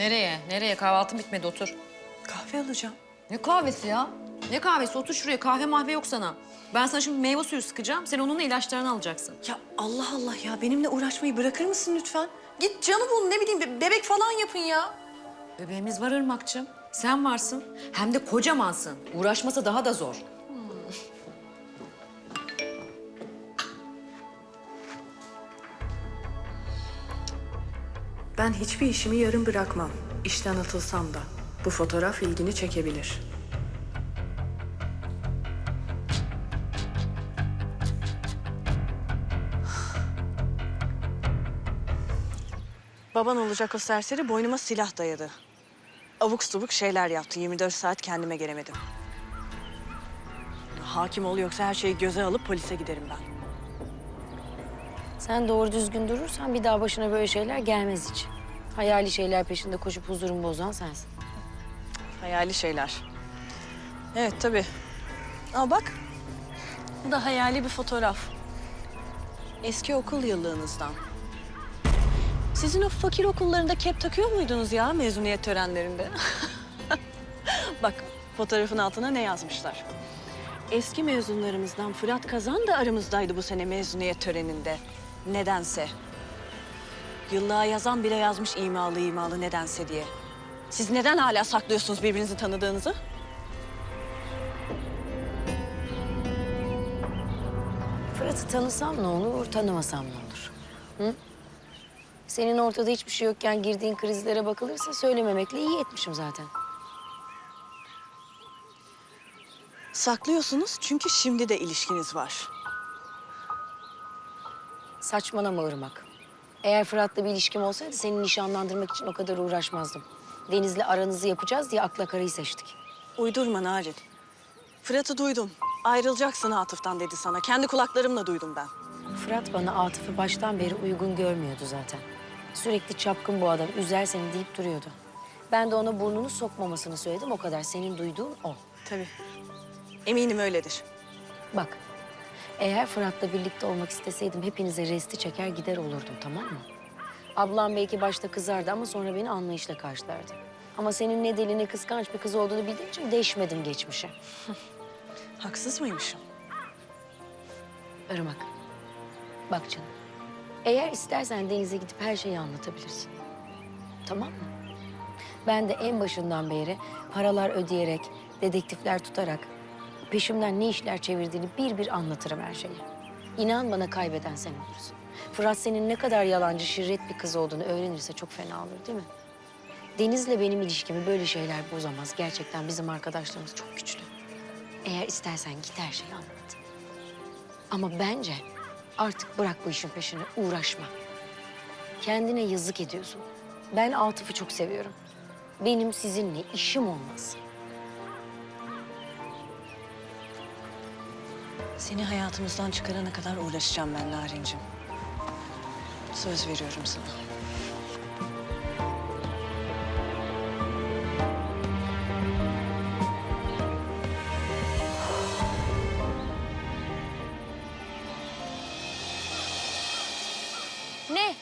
Nereye? Nereye? Kahvaltın bitmedi otur. Kahve alacağım. Ne kahvesi ya? Ne kahvesi? Otur şuraya. Kahve mahve yok sana. Ben sana şimdi meyve suyu sıkacağım. Sen onunla ilaçlarını alacaksın. Ya Allah Allah ya benimle uğraşmayı bırakır mısın lütfen? Git canı bul ne bileyim be- bebek falan yapın ya. Bebeğimiz var Irmak'cığım. Sen varsın. Hem de kocamansın. Uğraşması daha da zor. Ben hiçbir işimi yarım bırakmam. İşten atılsam da. Bu fotoğraf ilgini çekebilir. Baban olacak o serseri boynuma silah dayadı. Abuk subuk şeyler yaptı. 24 saat kendime gelemedim. Hakim ol yoksa her şeyi göze alıp polise giderim ben. Sen doğru düzgün durursan bir daha başına böyle şeyler gelmez hiç. Hayali şeyler peşinde koşup huzurumu bozan sensin. Hayali şeyler. Evet tabii. Ama bak. Bu da hayali bir fotoğraf. Eski okul yıllığınızdan. Sizin o fakir okullarında kep takıyor muydunuz ya mezuniyet törenlerinde? bak fotoğrafın altına ne yazmışlar? Eski mezunlarımızdan Fırat Kazan da aramızdaydı bu sene mezuniyet töreninde. Nedense. Yıllığa yazan bile yazmış imalı imalı nedense diye. Siz neden hala saklıyorsunuz birbirinizi tanıdığınızı? Fırat'ı tanısam ne olur, tanımasam ne olur? Hı? Senin ortada hiçbir şey yokken girdiğin krizlere bakılırsa söylememekle iyi etmişim zaten. Saklıyorsunuz çünkü şimdi de ilişkiniz var. Saçmalama Irmak. Eğer Fırat'la bir ilişkim olsaydı seni nişanlandırmak için o kadar uğraşmazdım. Deniz'le aranızı yapacağız diye akla karayı seçtik. Uydurma Narin. Fırat'ı duydum. Ayrılacaksın Atıf'tan dedi sana. Kendi kulaklarımla duydum ben. Fırat bana Atıf'ı baştan beri uygun görmüyordu zaten. Sürekli çapkın bu adam, üzer seni deyip duruyordu. Ben de ona burnunu sokmamasını söyledim, o kadar. Senin duyduğun o. Tabii. Eminim öyledir. Bak, eğer Fırat'la birlikte olmak isteseydim hepinize resti çeker gider olurdum, tamam mı? Ablam belki başta kızardı ama sonra beni anlayışla karşılardı. Ama senin ne deli ne kıskanç bir kız olduğunu bildiğim için değişmedim geçmişe. Haksız mıymışım? Irmak, bak canım. Eğer istersen Deniz'e gidip her şeyi anlatabilirsin. Tamam mı? Ben de en başından beri paralar ödeyerek, dedektifler tutarak peşimden ne işler çevirdiğini bir bir anlatırım her şeyi. İnan bana kaybeden sen olursun. Fırat senin ne kadar yalancı, şirret bir kız olduğunu öğrenirse çok fena olur değil mi? Deniz'le benim ilişkimi böyle şeyler bozamaz. Gerçekten bizim arkadaşlarımız çok güçlü. Eğer istersen git her şeyi anlat. Ama bence artık bırak bu işin peşine, uğraşma. Kendine yazık ediyorsun. Ben Atıf'ı çok seviyorum. Benim sizinle işim olmaz. Seni hayatımızdan çıkarana kadar uğraşacağım ben Narin'cim. Söz veriyorum sana. Ne?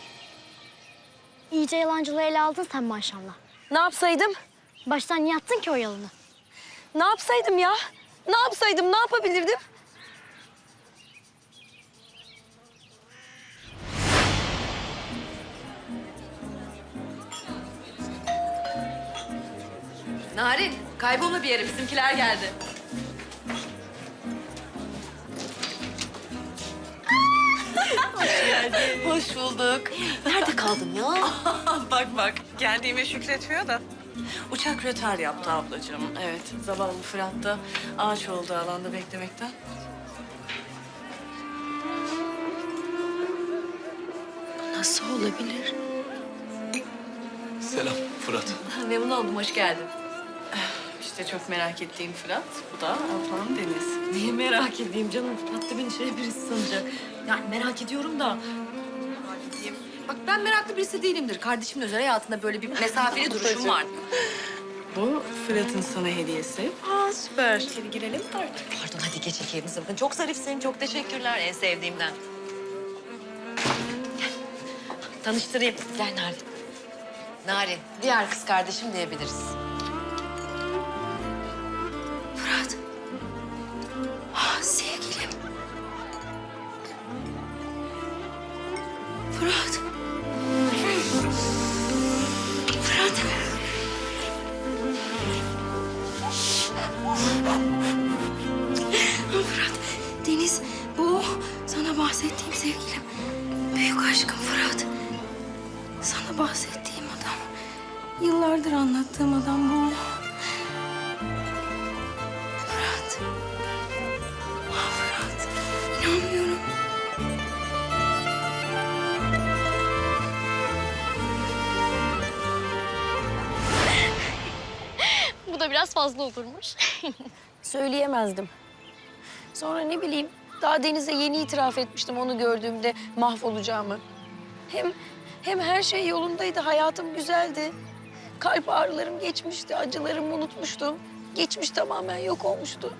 İyice yalancılığı ele aldın sen maşallah. Ne yapsaydım? Baştan niye attın ki o yalanı? Ne yapsaydım ya? Ne yapsaydım? Ne yapabilirdim? Narin, kaybolma bir yere. Bizimkiler geldi. Hoş bulduk. Nerede kaldın ya? bak bak geldiğime şükretiyor da. Uçak rötar yaptı ablacığım. Evet zavallı Fırat da ağaç oldu alanda beklemekten. Nasıl olabilir? Selam Fırat. Memnun oldum, hoş geldin. İşte çok merak ettiğim Fırat. Bu da ablam Deniz. Niye merak edeyim canım? Fırat da beni şey birisi sanacak. Yani merak ediyorum da... Bak ben meraklı birisi değilimdir. Kardeşimin özel hayatında böyle bir mesafeli duruşum var. Bu Fırat'ın sana hediyesi. Aa süper. İçeri girelim mi artık? Pardon hadi geç içerinize bakın. Çok zarifsin, çok teşekkürler. En sevdiğimden. Gel. Tanıştırayım. Gel Narin. Narin, diğer kız kardeşim diyebiliriz. Aşkım Fırat. Sana bahsettiğim adam. Yıllardır anlattığım adam bu. Fırat. Ah Fırat. İnanmıyorum. Bu da biraz fazla olurmuş. Söyleyemezdim. Sonra ne bileyim daha Deniz'e yeni itiraf etmiştim onu gördüğümde mahvolacağımı. Hem hem her şey yolundaydı, hayatım güzeldi. Kalp ağrılarım geçmişti, acılarımı unutmuştum. Geçmiş tamamen yok olmuştu.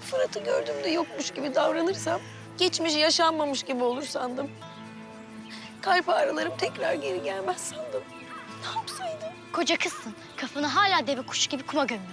Fırat'ı gördüğümde yokmuş gibi davranırsam, geçmiş yaşanmamış gibi olur sandım. Kalp ağrılarım tekrar geri gelmez sandım. Ne yapsaydım? Koca kızsın. Kafanı hala deve kuşu gibi kuma gömüyor.